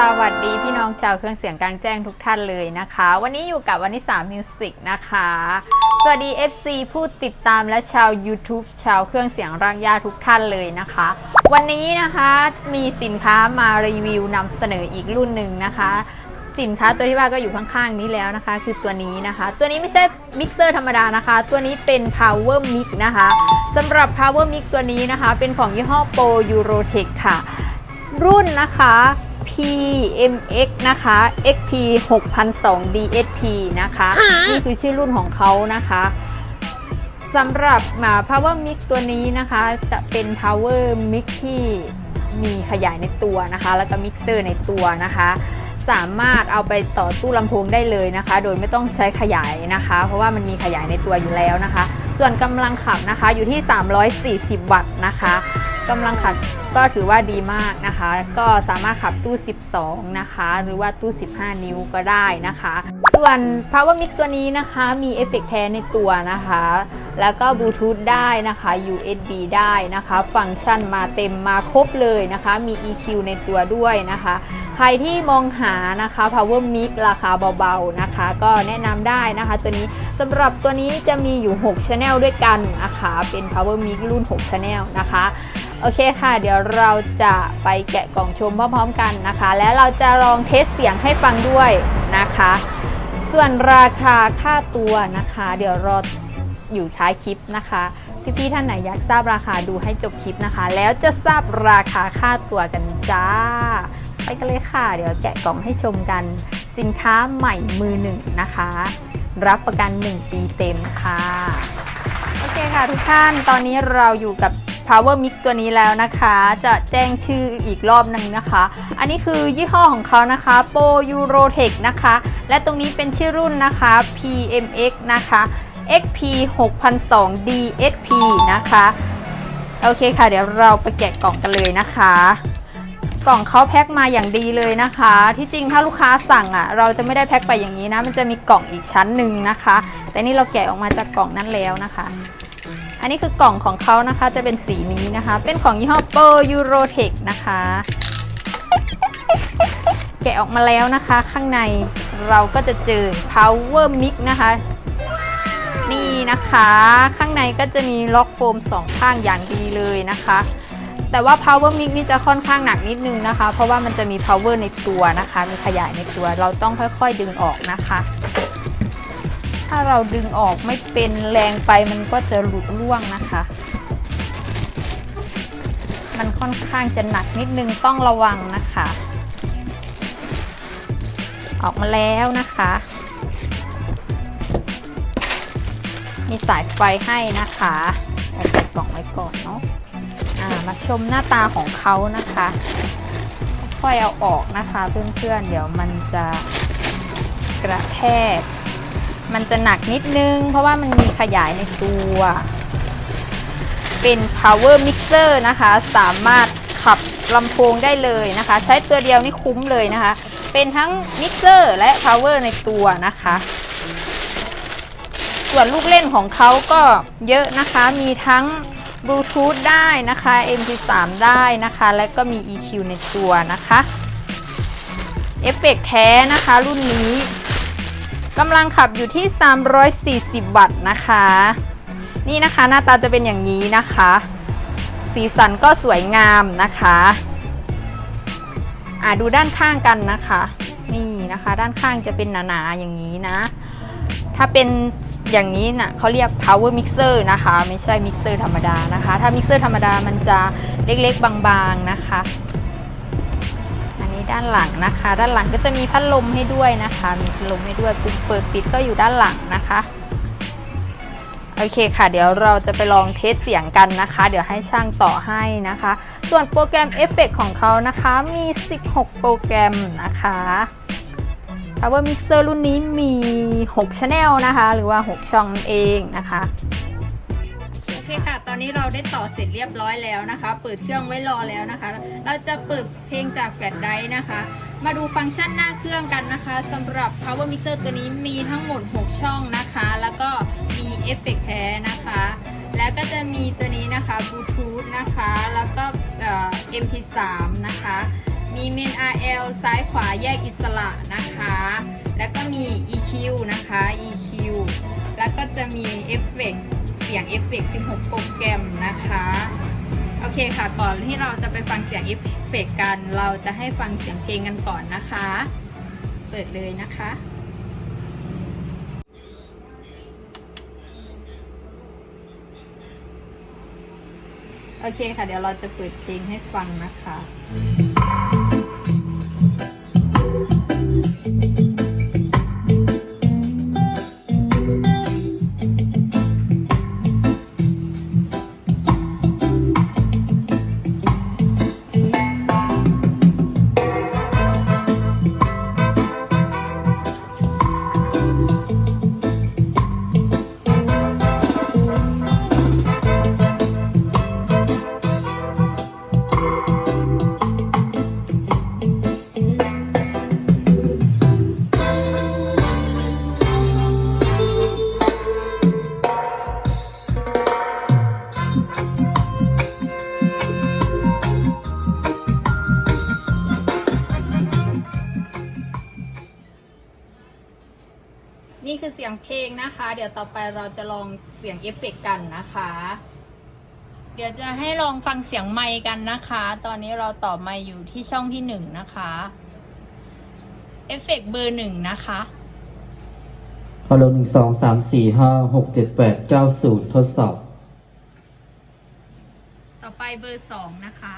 สวัสดีพี่น้องชาวเครื่องเสียงกลางแจ้งทุกท่านเลยนะคะ วันนี้อยู่กับวันที่3 Music นะคะ สวัสดี FC ผู้ติดตามและชาว YouTube ชาวเครื่องเสียงรางยาทุกท่านเลยนะคะ วันนี้นะคะมีสินค้ามารีวิวนำเสนออีกรุ่นหนึ่งนะคะ สินค้าตัวที่ว่าก็อยู่ข้างๆนี้แล้วนะคะ คือตัวนี้นะคะ ตัวนี้ไม่ใช่มิกเซอร์ธรรมดานะคะ ตัวนี้เป็น Power Mix นะคะสำหรับ Power Mix ตัวนี้นะคะ เป็นของยี่ห้อ Pro Eurotech ค่ะ รุ่นนะคะ PMX นะคะ XP 6002 DSP นะคะ นี่คือชื่อรุ่นของเขานะคะสำหรับมา Power Mix ตัวนี้นะคะจะเป็น Power Mix ที่มีขยายในตัวนะคะ แล้วก็มิกเซอร์ในตัวนะคะ สามารถเอาไปต่อตู้ลำโพงได้เลยนะคะ โดยไม่ต้องใช้ขยายนะคะ เพราะว่ามันมีขยายในตัวอยู่แล้วนะคะ ส่วนกำลังขับนะคะอยู่ที่ 340 วัตต์นะคะ กำลังขับก็ถือว่าดีมากนะคะ ก็สามารถขับตู้ 12 นะคะ หรือว่าตู้ 15 นิ้วก็ได้นะคะ ส่วน Power Mix ตัวนี้นะคะมีเอฟเฟกต์แท้ในตัวนะคะ แล้วก็บลูทูธได้นะคะ USB ได้นะคะ ฟังก์ชันมาเต็มมาครบเลยนะคะ มี EQ ในตัวด้วยนะคะ ใครที่มองหานะคะ Power Mix ราคาเบาๆนะคะ ก็แนะนำได้นะคะตัวนี้สำหรับตัวนี้จะมีอยู่ 6 Channel ด้วยกันนะคะ เป็น Power Mix รุ่น 6 Channel นะคะ โอเคค่ะ เดี๋ยวเราจะไปแกะกล่องชมพร้อมๆกันนะคะ และเราจะลองเทสเสียงให้ฟังด้วยนะคะ ส่วนราคาค่าตัวนะคะ เดี๋ยวรออยู่ท้ายคลิปนะคะ พี่ๆท่านไหนอยากทราบราคาดูให้จบคลิปนะคะ แล้วจะทราบราคาค่าตัวกันจ้า ไปกันเลยค่ะ เดี๋ยวแกะกล่องให้ชมกัน สินค้าใหม่มือหนึ่งนะคะ รับประกัน 1 ปีเต็มค่ะ โอเคค่ะทุกท่านตอนนี้เราอยู่กับ Power Mix ตัวนี้แล้วนะคะ จะแจ้งชื่ออีกรอบหนึ่งนะคะ อันนี้คือยี่ห้อของเขานะคะ Pro Eurotech นะคะ และตรงนี้เป็นชื่อรุ่นนะคะ PMX นะคะ XP 6002 DSP นะคะ โอเคค่ะ เดี๋ยวเราไปแกะกล่องกันเลยนะคะกล่องเขาแพ็คมาอย่างดีเลยนะคะ ที่จริงถ้าลูกค้าสั่งอะ เราจะไม่ได้แพ็คไปอย่างนี้นะ มันจะมีกล่องอีกชั้นหนึ่งนะคะ แต่นี่เราแกะออกมาจากกล่องนั้นแล้วนะคะ อันนี้คือกล่องของเขานะคะจะเป็นสีนี้นะคะ เป็นของยี่ห้อ Pro Eurotech นะคะ แกะออกมาแล้วนะคะ ข้างในเราก็จะเจอ Power Mix นะคะ นี่นะคะ ข้างในก็จะมีล็อกโฟมสองข้างอย่างดีเลยนะคะ แต่ว่า power mix นี่จะค่อนข้างหนักนิดนึงนะคะ เพราะว่ามันจะมี power ในตัวนะคะ มีขยายในตัว เราต้องค่อยๆดึงออกนะคะ ถ้าเราดึงออกไม่เป็นแรงไปมันก็จะหลุดร่วงนะคะ มันค่อนข้างจะหนักนิดนึงต้องระวังนะคะ ออกมาแล้วนะคะ มีสายไฟให้นะคะเอาใส่กล่องไว้ก่อนเนาะมาชมหน้าตาของเขานะคะ ค่อยเอาออกนะคะเพื่อนๆเดี๋ยวมันจะกระแทก มันจะหนักนิดนึง เพราะว่ามันมีขยายในตัว เป็น power mixer นะคะ สามารถขับลำโพงได้เลยนะคะ ใช้ตัวเดียวนี่คุ้มเลยนะคะ เป็นทั้งมิกเซอร์และ power ในตัวนะคะ ส่วนลูกเล่นของเขาก็เยอะนะคะ มีทั้งบลูทูธได้นะคะ MP3 ได้นะคะ และก็มี EQ ในตัวนะคะ เอฟเฟกต์แท้นะคะรุ่นนี้ กำลังขับอยู่ที่ 340 วัตต์นะคะ นี่นะคะหน้าตาจะเป็นอย่างนี้นะคะ สีสันก็สวยงามนะคะอ่าดูด้านข้างกันนะคะ นี่นะคะ ด้านข้างจะเป็นหนาๆอย่างนี้นะ ถ้าเป็นอย่างนี้นะ่ะเขาเรียก power mixer นะคะ ไม่ใช่ mixer ธรรมดานะคะ ถ้า mixer ธรรมดามันจะเล็กๆบางๆนะคะ ด้านหลังนะคะ ด้านหลังก็จะมีพัดลมให้ด้วยนะคะ มีพัดลมให้ด้วยปุ่มเปิดปิดก็อยู่ด้านหลังนะคะโอเคค่ะ เดี๋ยวเราจะไปลองเทสเสียงกันนะคะ เดี๋ยวให้ช่างต่อให้นะคะ ส่วนโปรแกรมเอฟเฟกของเขานะคะมี 16 โปรแกรมนะคะ Power Mixer รุ่นนี้มี 6 Channel นะคะ หรือว่า 6 ช่องนั่นเองนะคะ อนนี้เราได้ต่อเสร็จเรียบร้อยแล้วนะคะ เปิดเครื่องไว้รอแล้วนะคะ เราจะเปิดเพลงจากแฟลชไดร์นะคะ มาดูฟังก์ชันหน้าเครื่องกันนะคะสำหรับ Power Mixer ตัวนี้มีทั้งหมด 6 ช่องนะคะ แล้วก็มีเอฟเฟกต์แท้นะคะ แล้วก็จะมีตัวนี้นะคะบลูทูธนะคะ แล้วก็เอ่อ MP3 นะคะ มี Main RL ซ้ายขวาแยกอิสระนะคะ แล้วก็มี EQ นะคะ EQ แล้วก็จะมีเอฟเฟกต์ สียงเอฟเฟกต์16 โปรแกรมนะคะ โอเคค่ะ ก่อนที่เราจะไปฟังเสียงเอฟเฟกต์กัน เราจะให้ฟังเสียงเพลงกันก่อนนะคะ เปิดเลยนะคะโอเคค่ะ เดี๋ยวเราจะเปิดเพลงให้ฟังนะคะ นี่คือเสียงเพลงนะคะ เดี๋ยวต่อไปเราจะลองเสียงเอฟเฟกต์กันนะคะ เดี๋ยวจะให้ลองฟังเสียงไมค์กันนะคะ ตอนนี้เราต่อไมค์อยู่ที่ช่องที่หนึ่งนะคะเอฟเฟกต์เบอร์หนึ่งนะคะฮัลโหลหนึ่งสองสามสี่ห้าหกเจ็ดแปดเก้าศูนย์ทดสอบ ต่อไปเบอร์สองนะคะ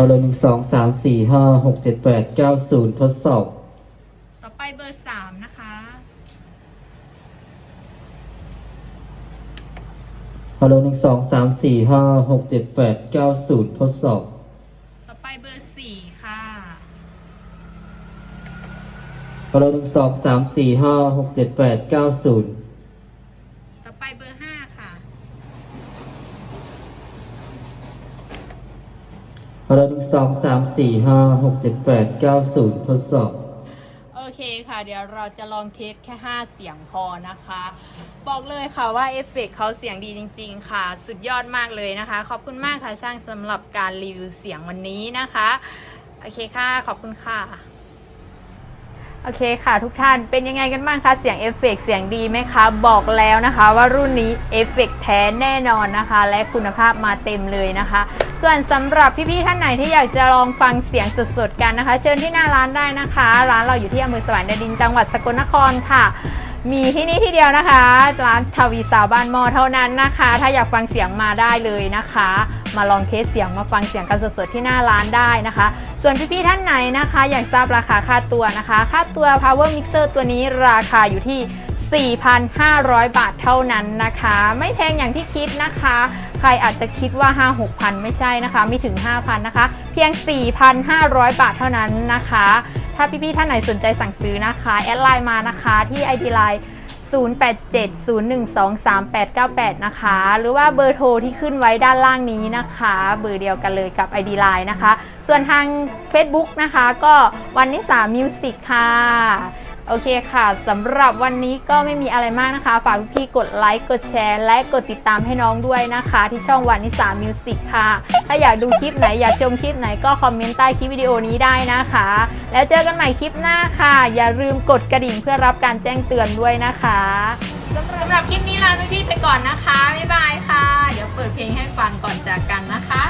ฮัลโหลหนึ่งสองสามสี่ห้าหกเจ็ดแปดเก้าศูนย์ทดสอบ ต่อไปเบอร์สามนะคะ ฮัลโหลหนึ่งสองสามสี่ห้าหกเจ็ดแปดเก้าศูนย์ทดสอบ ต่อไปเบอร์สี่ค่ะ ฮัลโหลหนึ่งสองสามสี่ห้าหกเจ็ดแปดเก้าศูนย์ต่อไปเบอร์ห้าค่ะ เราหนึ่งสองสามสี่ห้าหกเจ็ดแปดเก้าศูนย์ทดสอบ โอเคค่ะ เดี๋ยวเราจะลองเทสแค่ 5 เสียงพอนะคะ บอกเลยค่ะว่าเอฟเฟกเขาเสียงดีจริง ๆ ค่ะ สุดยอดมากเลยนะคะ ขอบคุณมากค่ะช่างสำหรับการรีวิวเสียงวันนี้นะคะ โอเคค่ะ ขอบคุณค่ะ โอเคค่ะทุกท่านเป็นยังไงกันบ้างคะเสียงเอฟเฟกต์เสียงดีไหมคะ บอกแล้วนะคะว่ารุ่นนี้เอฟเฟกต์แท้แน่นอนนะคะ และคุณภาพมาเต็มเลยนะคะ ส่วนสำหรับพี่ๆท่านไหนที่อยากจะลองฟังเสียงสดๆกันนะคะ เชิญที่หน้าร้านได้นะคะ ร้านเราอยู่ที่อำเภอสวรรค์ดินจังหวัดสกลนครค่ะ มีที่นี่ที่เดียวนะคะ ร้านทวีสาวบ้านมอเท่านั้นนะคะ ถ้าอยากฟังเสียงมาได้เลยนะคะ มาลองเทสเสียงมาฟังเสียงกันสดๆที่หน้าร้านได้นะคะ ส่วนพี่ๆท่านไหนนะคะ อยากทราบราคาค่าตัวนะคะ ค่าตัว power mixer ตัวนี้ราคาอยู่ที่ 4,500 บาทเท่านั้นนะคะ ไม่แพงอย่างที่คิดนะคะ ใครอาจจะคิดว่า 5 6 0 0ไม่ใช่นะคะ ไม่ถึง 5,000 นะคะ เพียง 4,500 บาทเท่านั้นนะคะถ้าพี่ๆท่านไหนสนใจสั่งซื้อนะคะ แอดไลน์มานะคะที่ ID Line 0870123898 นะคะ หรือว่าเบอร์โทรที่ขึ้นไว้ด้านล่างนี้นะคะ เบอร์เดียวกันเลยกับ ID Line นะคะ ส่วนทาง Facebook นะคะ ก็วันนิสามิวสิกค่ะ โอเคค่ะสำหรับวันนี้ก็ไม่มีอะไรมากนะคะ ฝากพี่กดไลค์กดแชร์ และกดติดตามให้น้องด้วยนะคะ ที่ช่องวันนิสามิวสิกค่ะ ถ้าอยากดูคลิปไหนอยากชมคลิปไหนก็คอมเมนต์ใต้คลิปวิดีโอนี้ได้นะคะ แล้วเจอกันใหม่คลิปหน้าค่ะ อย่าลืมกดกระดิ่งเพื่อรับการแจ้งเตือนด้วยนะคะสำหรับคลิปนี้ลาพี่ๆไปก่อนนะคะบ๊ายบายค่ะ เดี๋ยวเปิดเพลงให้ฟังก่อนจากกันนะคะ